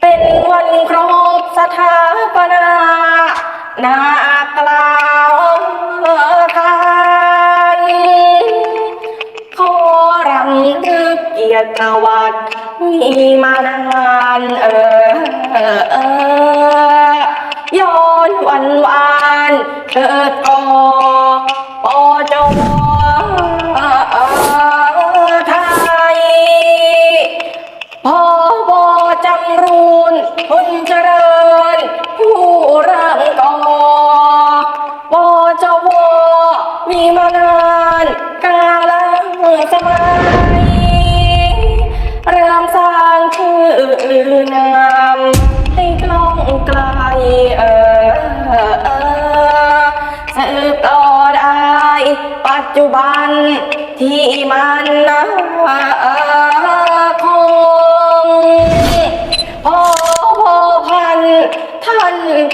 เป็นวันครบสถาปนานากล่าวทานขอรำลึกเกียรติวัติมีมานานเออเออเออย้อนวันวานเกิดกอ บอจำรูนคุณเจริญ ผู้เริ่มก่อปอจวมีมานานกาลังสมัยเริ่มสร้างชื่อนามให้กล้องไกลเออเออสืบต่อได้ปัจจุบันที่มันนะ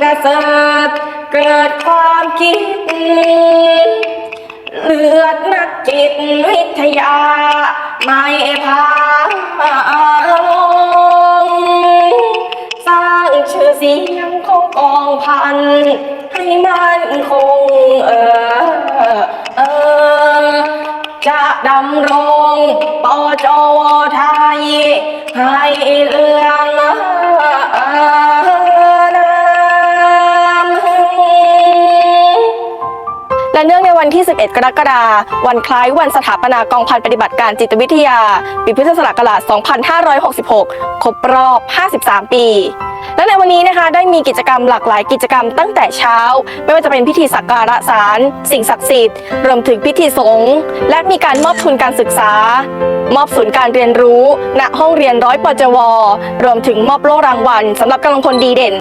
กระเสริฐเกิดความคิด เลือดนักจิตวิทยา ไม่พาลงสร้างชื่อเสียงของกองพัน ให้มันคงเออเออจะดำรงปอจวไทย ให้เรื่อง และเนื่องในวันที่ 11 กรกฎาคมวันคล้ายวันสถาปนากองพันปฏิบัติการจิตวิทยา ปีพุทธศักราช 2566 ครบรอบ 53 ปี และในวันนี้นะคะได้มีกิจกรรมหลากหลายกิจกรรมตั้งแต่เช้า ไม่ว่าจะเป็นพิธีสักการะสารสิ่งศักดิ์สิทธิ์รวมถึงพิธีสงฆ์และมีการมอบทุนการศึกษา มอบศูนย์การเรียนรู้ ณห้องเรียนร้อยปจวรวมถึงมอบโล่รางวัลสำหรับกำลังพลดีเด่น